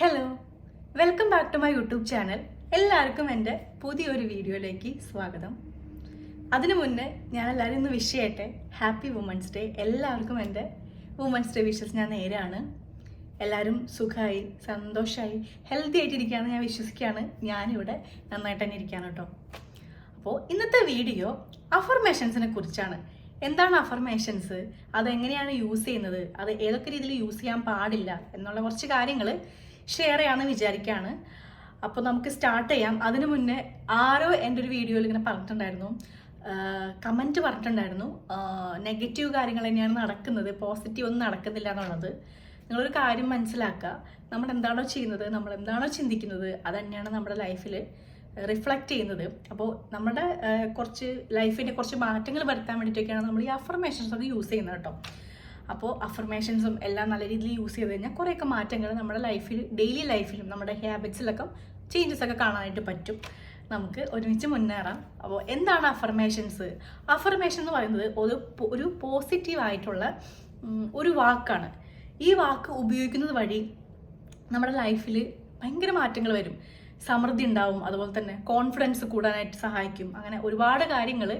Hello welcome back to my YouTube channel എല്ലാവർക്കും എന്റെ പുതിയൊരു വീഡിയോയിലേക്ക് സ്വാഗതം. അതിനു മുന്നേ ഞാൻ എല്ലാവരും ഇന്ന് വിഷ് ചെയ്യട്ടെ. ഹാപ്പി വുമൻസ് ഡേ എല്ലാവർക്കും എന്റെ വുമൻസ് ഡേ വിഷസ് ഞാൻ നേരാണ് എല്ലാവരും സുഖമായി സന്തോഷമായി ഹെൽത്തി ആയിട്ടിരിക്കുകയാണ് ഞാൻ വിശ്വസിക്കുകയാണ്. ഞാനിവിടെ നന്നായിട്ട് തന്നെ ഇരിക്കുകയാണ് കേട്ടോ. അപ്പോൾ ഇന്നത്തെ വീഡിയോ അഫർമേഷൻസിനെ കുറിച്ചാണ്. എന്താണ് അഫർമേഷൻസ് അതെങ്ങനെയാണ് യൂസ് ചെയ്യുന്നത്? അത് ഏതൊക്കെ രീതിയിൽ യൂസ് ചെയ്യാൻ പാടില്ല? എന്നുള്ള കുറച്ച് കാര്യങ്ങൾ ഷെയർ ചെയ്യാമെന്ന് വിചാരിക്കുകയാണ് അപ്പോൾ നമുക്ക് സ്റ്റാർട്ട് ചെയ്യാം. അതിനു മുന്നേ ആരോ എന്റെ ഒരു വീഡിയോയിൽ ഇങ്ങനെ പറഞ്ഞിട്ടുണ്ടായിരുന്നു. കമന്റ് പറഞ്ഞിട്ടുണ്ടായിരുന്നു. നെഗറ്റീവ് കാര്യങ്ങൾ തന്നെയാണ് നടക്കുന്നത്. പോസിറ്റീവ് ഒന്നും നടക്കുന്നില്ല എന്നുള്ളത്. നിങ്ങളൊരു കാര്യം മനസ്സിലാക്കുക. നമ്മൾ എന്താണോ ചെയ്യുന്നത് നമ്മൾ എന്താണോ ചിന്തിക്കുന്നത് അത് തന്നെയാണ് നമ്മുടെ ലൈഫിൽ റിഫ്ലക്റ്റ് ചെയ്യുന്നത്. അപ്പോൾ നമ്മുടെ കുറച്ച് ലൈഫിന്റെ കുറച്ച് മാറ്റങ്ങൾ വരുത്താൻ വേണ്ടിയിട്ടൊക്കെയാണ് നമ്മൾ ഈ അഫർമേഷൻസ് ഒക്കെ യൂസ് ചെയ്യുന്നത് കേട്ടോ. അപ്പോൾ അഫർമേഷൻസും എല്ലാം നല്ല രീതിയിൽ യൂസ് ചെയ്ത് കഴിഞ്ഞാൽ കുറേയൊക്കെ മാറ്റങ്ങൾ നമ്മുടെ ലൈഫിൽ ഡെയിലി ലൈഫിലും നമ്മുടെ ഹാബിറ്റ്സിലൊക്കെ ചേഞ്ചസ് ഒക്കെ കാണാനായിട്ട് പറ്റും. നമുക്ക് ഒരുമിച്ച് മുന്നേറാം. അപ്പോൾ എന്താണ് അഫർമേഷൻസ് അഫർമേഷൻ എന്ന് പറയുന്നത് ഒരു ഒരു പോസിറ്റീവ് ആയിട്ടുള്ള ഒരു വാക്കാണ്. ഈ വാക്ക് ഉപയോഗിക്കുന്നത് വഴി നമ്മുടെ ലൈഫിൽ ഭയങ്കര മാറ്റങ്ങൾ വരും. സമൃദ്ധി ഉണ്ടാവും. അതുപോലെ തന്നെ കോൺഫിഡൻസ് കൂടാനായിട്ട് സഹായിക്കും. അങ്ങനെ ഒരുപാട് കാര്യങ്ങൾ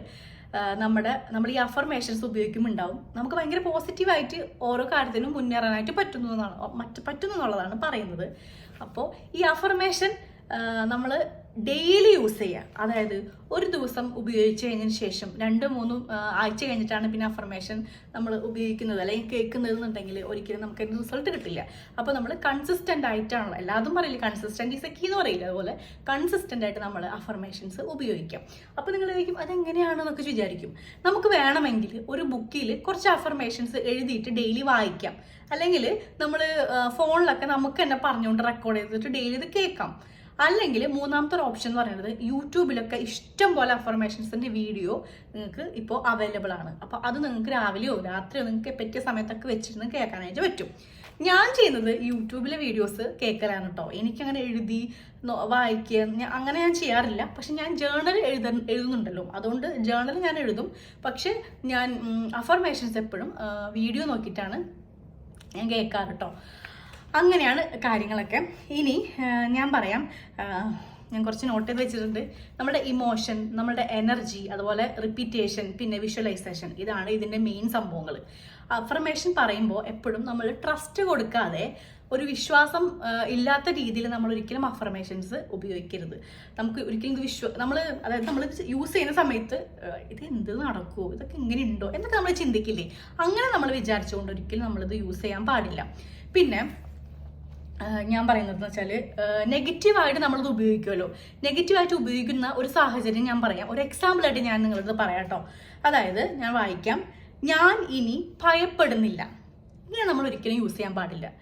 നമ്മുടെ നമ്മൾ ഈ അഫർമേഷൻസ് ഉപയോഗിക്കുമ്പോൾ ഉണ്ടാവും നമുക്ക് ഭയങ്കര പോസിറ്റീവായിട്ട് ഓരോ കാര്യത്തിനും മുന്നേറാനായിട്ട് പറ്റുന്നു എന്നാണ്. മറ്റ് പറ്റുന്നു എന്നുള്ളതാണ് പറയുന്നത്. അപ്പോൾ ഈ അഫർമേഷൻ നമ്മൾ ഡെയിലി യൂസ് ചെയ്യുക അതായത് ഒരു ദിവസം ഉപയോഗിച്ച് കഴിഞ്ഞതിന് ശേഷം രണ്ട് മൂന്നും ആഴ്ച കഴിഞ്ഞിട്ടാണ് പിന്നെ അഫർമേഷൻ നമ്മൾ ഉപയോഗിക്കുന്നത്. അല്ലെങ്കിൽ കേൾക്കുന്നത് എന്നുണ്ടെങ്കിൽ ഒരിക്കലും നമുക്ക് അതിന് റിസൾട്ട് കിട്ടില്ല. അപ്പോൾ നമ്മൾ കൺസിസ്റ്റന്റ് ആയിട്ടാണല്ലോ എല്ലാതും പറയില്ല കൺസിസ്റ്റന്റ് ഈസ് എ കീ എന്ന് പറയില്ല അതുപോലെ. കൺസിസ്റ്റന്റ് ആയിട്ട് നമ്മൾ അഫർമേഷൻസ് ഉപയോഗിക്കാം. അപ്പോൾ നിങ്ങൾ ചോദിക്കും അതെങ്ങനെയാണെന്നൊക്കെ വിചാരിക്കും. നമുക്ക് വേണമെങ്കിൽ ഒരു ബുക്കിൽ കുറച്ച് അഫർമേഷൻസ് എഴുതിയിട്ട് ഡെയിലി വായിക്കാം. അല്ലെങ്കിൽ നമ്മൾ ഫോണിലൊക്കെ നമുക്ക് തന്നെ പറഞ്ഞുകൊണ്ട് റെക്കോർഡ് ചെയ്തിട്ട് ഡെയിലി ഇത് കേൾക്കാം. അല്ലെങ്കിൽ മൂന്നാമത്തെ ഒരു ഓപ്ഷൻ എന്ന് പറയുന്നത് യൂട്യൂബിലൊക്കെ ഇഷ്ടം പോലെ അഫർമേഷൻസിന്റെ വീഡിയോ നിങ്ങൾക്ക് ഇപ്പോൾ അവൈലബിൾ ആണ്. അപ്പോൾ അത് നിങ്ങൾക്ക് രാവിലെയോ രാത്രിയോ നിങ്ങൾക്ക് പറ്റിയ സമയത്തൊക്കെ വെച്ചിരുന്ന് കേൾക്കാനായിട്ട് പറ്റും. ഞാൻ ചെയ്യുന്നത് യൂട്യൂബിലെ വീഡിയോസ് കേൾക്കലാണ് കേട്ടോ എനിക്കങ്ങനെ എഴുതി വായിക്കുക അങ്ങനെ ഞാൻ ചെയ്യാറില്ല. പക്ഷെ ഞാൻ ജേണൽ എഴുത എഴുതുന്നുണ്ടല്ലോ. അതുകൊണ്ട് ജേണൽ ഞാൻ എഴുതും. പക്ഷെ ഞാൻ അഫർമേഷൻസ് എപ്പോഴും വീഡിയോ നോക്കിയിട്ടാണ് ഞാൻ കേൾക്കാറ് കേട്ടോ അങ്ങനെയാണ് കാര്യങ്ങളൊക്കെ. ഇനി ഞാൻ പറയാം. ഞാൻ കുറച്ച് നോട്ട് ചെയ്ത് വെച്ചിട്ടുണ്ട്. നമ്മുടെ ഇമോഷൻ നമ്മുടെ എനർജി അതുപോലെ റിപ്പീറ്റേഷൻ പിന്നെ വിഷ്വലൈസേഷൻ ഇതാണ് ഇതിന്റെ മെയിൻ സംഭവങ്ങൾ. അഫർമേഷൻ പറയുമ്പോൾ എപ്പോഴും നമ്മൾ ട്രസ്റ്റ് കൊടുക്കാതെ ഒരു വിശ്വാസം ഇല്ലാത്ത രീതിയിൽ നമ്മൾ ഒരിക്കലും അഫർമേഷൻസ് ഉപയോഗിക്കരുത്. നമുക്ക് ഒരിക്കലും വിശ്വ നമ്മൾ അതായത് നമ്മൾ യൂസ് ചെയ്യുന്ന സമയത്ത് ഇത് എന്ത് നടക്കുമോ ഇതൊക്കെ ഇങ്ങനെ ഉണ്ടോ? എന്നൊക്കെ നമ്മൾ ചിന്തിക്കില്ലേ? അങ്ങനെ നമ്മൾ വിചാരിച്ചുകൊണ്ട് ഒരിക്കലും നമ്മളിത് യൂസ് ചെയ്യാൻ പാടില്ല. പിന്നെ ഞാൻ പറയുന്നത് വെച്ചാൽ നെഗറ്റീവായിട്ട് നമ്മളിത് ഉപയോഗിക്കുമല്ലോ. നെഗറ്റീവായിട്ട് ഉപയോഗിക്കുന്ന ഒരു സാഹചര്യം ഞാൻ പറയാം. ഒരു എക്സാമ്പിളായിട്ട് ഞാൻ നിങ്ങളിത് പറയാട്ടോ അതായത് ഞാൻ വായിക്കാം. ഞാൻ ഇനി ഭയപ്പെടുന്നില്ല. ഇങ്ങനെ നമ്മൾ ഒരിക്കലും യൂസ് ചെയ്യാൻ പാടില്ല.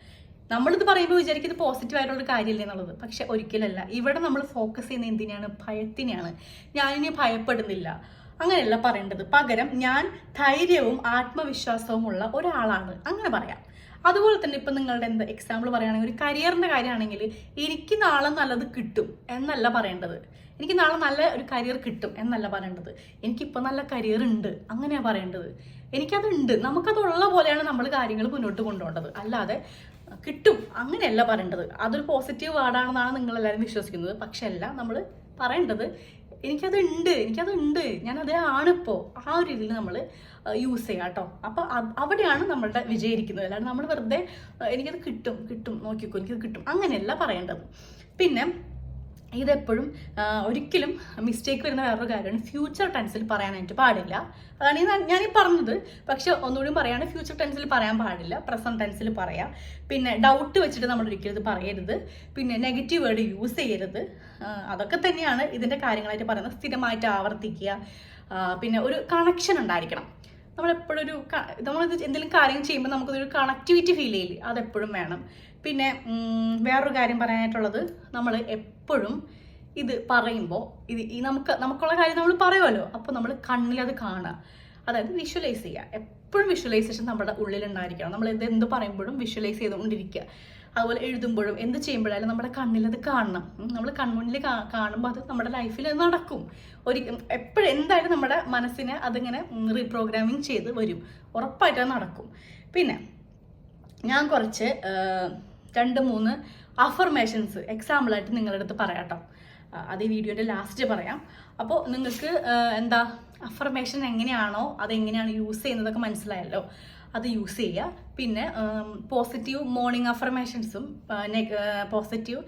നമ്മളിത് പറയുമ്പോൾ വിചാരിക്കും ഇത് പോസിറ്റീവ് ആയിട്ടുള്ള ഒരു കാര്യമല്ലേ എന്നുള്ളത്. പക്ഷെ ഒരിക്കലല്ല. ഇവിടെ നമ്മൾ ഫോക്കസ് ചെയ്യുന്ന എന്തിനാണ്? ഭയത്തിനെയാണ്. ഞാനിനി ഭയപ്പെടുന്നില്ല. അങ്ങനെയല്ല പറയേണ്ടത്. പകരം ഞാൻ ധൈര്യവും ആത്മവിശ്വാസവും ഉള്ള ഒരാളാണ്. അങ്ങനെ പറയാം. അതുപോലെ തന്നെ ഇപ്പം നിങ്ങളുടെ എന്താ എക്സാമ്പിൾ പറയുകയാണെങ്കിൽ ഒരു കരിയറിന്റെ കാര്യമാണെങ്കിൽ എനിക്ക് നാളെ നല്ലത് കിട്ടും എന്നല്ല പറയേണ്ടത്. എനിക്ക് നാളെ നല്ല ഒരു കരിയർ കിട്ടും എന്നല്ല പറയേണ്ടത്. എനിക്കിപ്പോൾ നല്ല കരിയർ ഉണ്ട് അങ്ങനെയാണ് പറയേണ്ടത്. എനിക്കതുണ്ട്. നമുക്കതുള്ള പോലെയാണ് നമ്മൾ കാര്യങ്ങൾ മുന്നോട്ട് കൊണ്ടുപോകേണ്ടത്. അല്ലാതെ കിട്ടും അങ്ങനെയല്ല പറയേണ്ടത്. അതൊരു പോസിറ്റീവ് വേർഡാണെന്നാണ് നിങ്ങളെല്ലാവരും വിശ്വസിക്കുന്നത്. പക്ഷെ അല്ല നമ്മൾ പറയേണ്ടത് എനിക്കത് ഉണ്ട് എനിക്കത് ഉണ്ട് ഞാൻ അതേ ആണിപ്പോൾ ആ ഒരു രീതിയിൽ നമ്മൾ യൂസ് ചെയ്യാം കേട്ടോ. അപ്പോൾ അവിടെയാണ് നമ്മളുടെ വിജയിക്കുന്നത്. അല്ലാണ്ട് നമ്മൾ വെറുതെ എനിക്കത് കിട്ടും കിട്ടും നോക്കിക്കോ എനിക്കത് കിട്ടും. അങ്ങനെയല്ല പറയേണ്ടത്. പിന്നെ ഇതെപ്പോഴും ഒരിക്കലും മിസ്റ്റേക്ക് വരുന്ന വേറൊരു കാര്യമാണ്. ഫ്യൂച്ചർ ടെൻസിൽ പറയാനായിട്ട് പാടില്ല. അതാണ് ഞാൻ- ഈ പറഞ്ഞത്. പക്ഷെ ഒന്നുകൂടി പറയാണ് ഫ്യൂച്ചർ ടെൻസിൽ പറയാൻ പാടില്ല. പ്രസന്റ് ടെൻസിൽ പറയാം. പിന്നെ ഡൗട്ട് വെച്ചിട്ട് നമ്മൾ ഒരിക്കലും ഇത് പറയരുത്. പിന്നെ നെഗറ്റീവ് വേർഡ് യൂസ് ചെയ്യരുത്. അതൊക്കെ തന്നെയാണ് ഇതിന്റെ കാര്യങ്ങളായിട്ട് പറയുന്നത്. സ്ഥിരമായിട്ട് ആവർത്തിക്കുക. പിന്നെ ഒരു കണക്ഷൻ ഉണ്ടായിരിക്കണം. നമ്മളെപ്പോഴും ഒരു ക- നമ്മളിത് എന്തെങ്കിലും കാര്യം ചെയ്യുമ്പോൾ നമുക്കൊരു കണക്ടിവിറ്റി ഫീൽ ചെയ്യില്ല? അതെപ്പോഴും വേണം. പിന്നെ വേറൊരു കാര്യം പറയാനായിട്ടുള്ളത് നമ്മൾ എപ്പോഴും ഇത് പറയുമ്പോൾ ഇത് ഈ നമുക്ക് നമുക്കുള്ള കാര്യം നമ്മൾ പറയുമല്ലോ അപ്പോൾ നമ്മൾ കണ്ണിൽ അത് കാണുക. അതായത് വിഷ്വലൈസ് ചെയ്യുക. എപ്പോഴും വിഷ്വലൈസേഷൻ നമ്മുടെ ഉള്ളിലുണ്ടായിരിക്കണം. നമ്മൾ ഇത് എന്ത് പറയുമ്പോഴും വിഷ്വലൈസ് ചെയ്തുകൊണ്ടിരിക്കുക. അതുപോലെ എഴുതുമ്പോഴും എന്ത് ചെയ്യുമ്പോഴായാലും നമ്മുടെ കണ്ണിൽ അത് കാണണം. നമ്മൾ കൺമുന്നിൽ കാണുമ്പോൾ അത് നമ്മുടെ ലൈഫിൽ നടക്കും. ഒരു എപ്പോഴും എന്തായാലും നമ്മുടെ മനസ്സിനെ അതിങ്ങനെ റീപ്രോഗ്രാമിങ് ചെയ്ത് വരും. ഉറപ്പായിട്ട് നടക്കും. പിന്നെ ഞാൻ കുറച്ച് രണ്ട് മൂന്ന് അഫർമേഷൻസ് എക്സാമ്പിളായിട്ട് നിങ്ങളുടെ അടുത്ത് പറയാം കേട്ടോ അത് ഈ വീഡിയോന്റെ ലാസ്റ്റ് പറയാം. അപ്പോൾ നിങ്ങൾക്ക് എന്താ അഫർമേഷൻ എങ്ങനെയാണോ അതെങ്ങനെയാണ് യൂസ് ചെയ്യുന്നതൊക്കെ മനസ്സിലായല്ലോ. അത് യൂസ് ചെയ്യുക പിന്നെ പോസിറ്റീവ് മോർണിംഗ് അഫർമേഷൻസും പോസിറ്റീവ്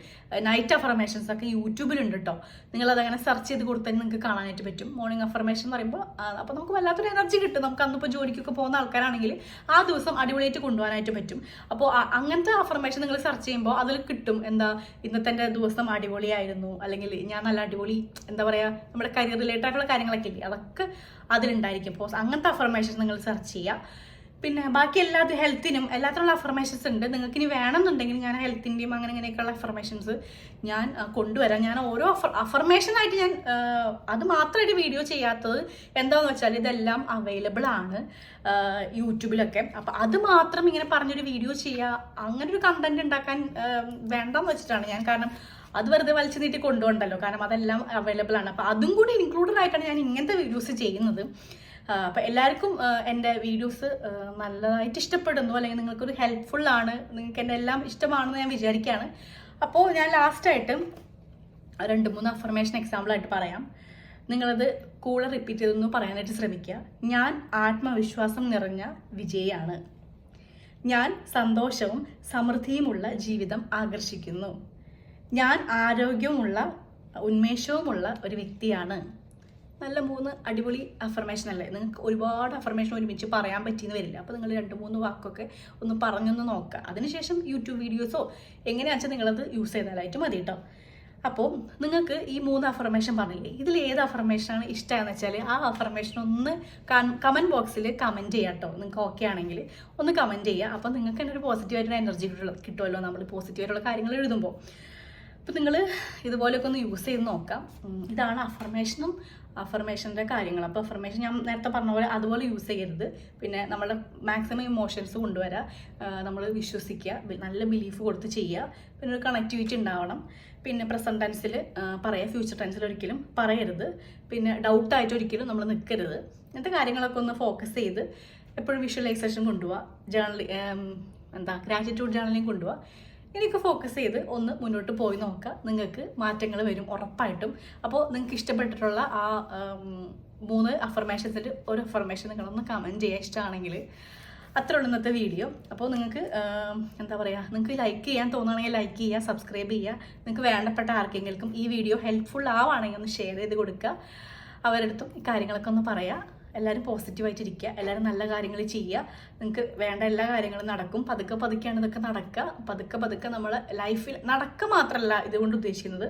നൈറ്റ് അഫർമേഷൻസ് ഒക്കെ യൂട്യൂബിലുണ്ട് കേട്ടോ നിങ്ങൾ അതങ്ങനെ സെർച്ച് ചെയ്ത് കൊടുത്താൽ നിങ്ങൾക്ക് കാണാനായിട്ട് പറ്റും. മോർണിംഗ് അഫർമേഷൻ എന്ന് പറയുമ്പോൾ അപ്പോൾ നമുക്ക് വല്ലാത്തൊരു എനർജി കിട്ടും. നമുക്ക് അന്നിപ്പോൾ ജോലിക്കൊക്കെ പോകുന്ന ആൾക്കാരാണെങ്കിൽ ആ ദിവസം അടിപൊളിയായിട്ട് കൊണ്ടുപോകാനായിട്ട് പറ്റും. അപ്പോൾ അങ്ങനത്തെ അഫർമേഷൻ നിങ്ങൾ സെർച്ച് ചെയ്യുമ്പോൾ അതിൽ കിട്ടും. എന്താ ഇന്നത്തെ എന്റെ ദിവസം അടിപൊളിയായിരുന്നു. അല്ലെങ്കിൽ ഞാൻ നല്ല അടിപൊളി എന്താ പറയുക നമ്മുടെ കരിയർ റിലേറ്റഡ് ആയിട്ടുള്ള കാര്യങ്ങളൊക്കെ ഇല്ലേ? അതൊക്കെ അതിലുണ്ടായിരിക്കും. അപ്പോൾ അങ്ങനത്തെ അഫർമേഷൻ നിങ്ങൾ സെർച്ച് ചെയ്യുക. പിന്നെ ബാക്കി എല്ലാ ഹെൽത്തിനും എല്ലാത്തിനുള്ള അഫർമേഷൻസ് ഉണ്ട്. നിങ്ങൾക്ക് ഇനി വേണമെന്നുണ്ടെങ്കിൽ ഞാൻ ഹെൽത്തിന്റെയും അങ്ങനെ ഇങ്ങനെയൊക്കെയുള്ള അഫർമേഷൻസ് ഞാൻ കൊണ്ടുവരാം. ഞാൻ ഓരോ അഫർ അഫർമേഷനായിട്ട് ഞാൻ അത് മാത്രമായിട്ട് വീഡിയോ ചെയ്യാത്തത് എന്താണെന്ന് വെച്ചാൽ ഇതെല്ലാം അവൈലബിൾ ആണ് യൂട്യൂബിലൊക്കെ. അപ്പം അത് മാത്രം ഇങ്ങനെ പറഞ്ഞൊരു വീഡിയോ ചെയ്യുക അങ്ങനെ ഒരു കണ്ടന്റ് ഉണ്ടാക്കാൻ വേണ്ടെന്ന് വെച്ചിട്ടാണ് ഞാൻ. കാരണം അത് വെറുതെ വലിച്ചു നീട്ടി കൊണ്ടുപോകണ്ടല്ലോ. കാരണം അതെല്ലാം അവൈലബിൾ ആണ്. അപ്പം അതും കൂടി ഇൻക്ലൂഡഡ് ആയിട്ടാണ് ഞാൻ ഇങ്ങനത്തെ വീഡിയോസ് ചെയ്യുന്നത്. അപ്പം എല്ലാവർക്കും എന്റെ വീഡിയോസ് നല്ലതായിട്ട് ഇഷ്ടപ്പെടുന്നു അല്ലെങ്കിൽ നിങ്ങൾക്കൊരു ഹെൽപ്ഫുൾ ആണ് നിങ്ങൾക്ക് എന്റെ എല്ലാം ഇഷ്ടമാണെന്ന് ഞാൻ വിചാരിക്കുകയാണ്. അപ്പോൾ ഞാൻ ലാസ്റ്റായിട്ട് രണ്ട് മൂന്ന് അഫർമേഷൻ എക്സാമ്പിളായിട്ട് പറയാം. നിങ്ങളത് കൂടെ റിപ്പീറ്റ് ചെയ്തൊന്ന് പറയാനായിട്ട് ശ്രമിക്കുക. ഞാൻ ആത്മവിശ്വാസം നിറഞ്ഞ വിജയാണ്. ഞാൻ സന്തോഷവും സമൃദ്ധിയുമുള്ള ജീവിതം ആകർഷിക്കുന്നു. ഞാൻ ആരോഗ്യവുമുള്ള ഉന്മേഷവുമുള്ള ഒരു വ്യക്തിയാണ്. നല്ല മൂന്ന് അടിപൊളി അഫർമേഷൻ അല്ലേ? നിങ്ങൾക്ക് ഒരുപാട് അഫർമേഷൻ ഒരുമിച്ച് പറയാൻ പറ്റിയെന്ന് വരില്ല. അപ്പോൾ നിങ്ങൾ രണ്ട് മൂന്ന് വാക്കൊക്കെ ഒന്ന് പറഞ്ഞൊന്ന് നോക്കുക. അതിനുശേഷം യൂട്യൂബ് വീഡിയോസോ എങ്ങനെയാണെന്ന് നിങ്ങളത് യൂസ് ചെയ്താലായിട്ട് മതി കേട്ടോ അപ്പോൾ നിങ്ങൾക്ക് ഈ മൂന്ന് അഫർമേഷൻ പറഞ്ഞില്ലേ? ഇതിൽ ഏത് അഫർമേഷനാണ് ഇഷ്ടമാണെന്ന് വെച്ചാൽ ആ അഫർമേഷൻ ഒന്ന് കമന്റ് ബോക്സിൽ കമന്റ് ചെയ്യാം കേട്ടോ നിങ്ങൾക്ക് ഓക്കെ ആണെങ്കിൽ ഒന്ന് കമന്റ് ചെയ്യുക അപ്പോൾ നിങ്ങൾക്ക് തന്നെ ഒരു പോസിറ്റീവായിട്ടുള്ള എനർജി കിട്ടുമല്ലോ നമ്മൾ പോസിറ്റീവായിട്ടുള്ള കാര്യങ്ങൾ എഴുതുമ്പോൾ അപ്പോൾ നിങ്ങൾ ഇതുപോലെയൊക്കെ ഒന്ന് യൂസ് ചെയ്ത് നോക്കാം. ഇതാണ് അഫർമേഷനും അഫർമേഷന്റെ കാര്യങ്ങൾ. അപ്പോൾ അഫർമേഷൻ ഞാൻ നേരത്തെ പറഞ്ഞ പോലെ അതുപോലെ യൂസ് ചെയ്യരുത്. പിന്നെ നമ്മുടെ മാക്സിമം ഇമോഷൻസ് കൊണ്ടുവരാം. നമ്മൾ വിശ്വസിക്കുക നല്ല ബിലീഫ് കൊടുത്ത് ചെയ്യുക. പിന്നെ ഒരു കണക്ടിവിറ്റി ഉണ്ടാവണം. പിന്നെ പ്രസന്റ് ടെൻസിൽ പറയുക ഫ്യൂച്ചർ ടെൻസിൽ ഒരിക്കലും പറയരുത്. പിന്നെ ഡൗട്ടായിട്ട് ഒരിക്കലും നമ്മൾ നിൽക്കരുത് ഇങ്ങനത്തെ കാര്യങ്ങളൊക്കെ ഒന്ന് ഫോക്കസ് ചെയ്ത് എപ്പോഴും വിഷ്വലൈസേഷൻ കൊണ്ടുപോവുക ജേണലി എന്താ ഗ്രാറ്റിറ്റ്യൂഡ് ജേണലിങ് കൊണ്ടുപോവുക എനിക്ക് ഫോക്കസ് ചെയ്ത് ഒന്ന് മുന്നോട്ട് പോയി നോക്കുക നിങ്ങൾക്ക് മാറ്റങ്ങൾ വരും ഉറപ്പായിട്ടും. അപ്പോൾ നിങ്ങൾക്ക് ഇഷ്ടപ്പെട്ടിട്ടുള്ള ആ മൂന്ന് അഫർമേഷൻസിൽ ഒരു അഫർമേഷൻ നിങ്ങളൊന്ന് കമന്റ് ചെയ്യുക ഇഷ്ടമാണെങ്കിൽ അത്ര ഉള്ളൂ ഇന്നത്തെ വീഡിയോ അപ്പോൾ നിങ്ങൾക്ക് എന്താ പറയുക നിങ്ങൾക്ക് ലൈക്ക് ചെയ്യാൻ തോന്നുകയാണെങ്കിൽ ലൈക്ക് ചെയ്യുക സബ്സ്ക്രൈബ് ചെയ്യുക. നിങ്ങൾക്ക് വേണ്ടപ്പെട്ട ആർക്കെങ്കിലും ഈ വീഡിയോ ഹെൽപ്ഫുൾ ആവുകയാണെങ്കിൽ ഒന്ന് ഷെയർ ചെയ്ത് കൊടുക്കുക. അവരടുത്തും കാര്യങ്ങളൊക്കെ ഒന്ന് പറയാം. എല്ലാവരും പോസിറ്റീവായിട്ടിരിക്കുക എല്ലാവരും നല്ല കാര്യങ്ങൾ ചെയ്യുക. നിങ്ങൾക്ക് വേണ്ട എല്ലാ കാര്യങ്ങളും നടക്കും. പതുക്കെ പതുക്കെയാണ് ഇതൊക്കെ നടക്കുക. പതുക്കെ പതുക്കെ നമ്മൾ ലൈഫിൽ നടക്കുക മാത്രമല്ല ഇതുകൊണ്ട് ഉദ്ദേശിക്കുന്നത്.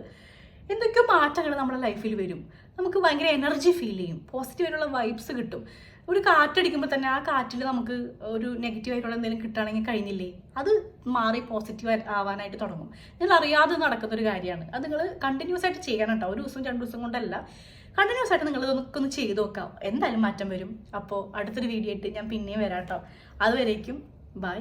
എന്തൊക്കെ മാറ്റങ്ങൾ നമ്മുടെ ലൈഫിൽ വരും? നമുക്ക് ഭയങ്കര എനർജി ഫീൽ ചെയ്യും. പോസിറ്റീവായിട്ടുള്ള വൈബ്സ് കിട്ടും. ഒരു കാറ്റടിക്കുമ്പോൾ തന്നെ ആ കാറ്റിൽ നമുക്ക് ഒരു നെഗറ്റീവ് ആയിട്ടുള്ള എന്തെങ്കിലും കിട്ടുകയാണെങ്കിൽ കഴിഞ്ഞില്ലേ? അത് മാറി പോസിറ്റീവ് ആവാനായിട്ട് തുടങ്ങും. നിങ്ങൾ അറിയാതെ നടക്കുന്ന ഒരു കാര്യമാണ്. അത് നിങ്ങൾ കണ്ടിന്യൂസ് ആയിട്ട് ചെയ്യണം കേട്ടോ. ഒരു ദിവസം രണ്ട് ദിവസം കൊണ്ടല്ല. കണ്ടിന്യൂസ് ആയിട്ട് നിങ്ങൾ ഒന്ന് ചെയ്ത് നോക്കാം. എന്തായാലും മാറ്റം വരും. അപ്പോൾ അടുത്തൊരു വീഡിയോ ആയിട്ട് ഞാൻ പിന്നെയും വരാം കേട്ടോ അതുവരേക്കും ബൈ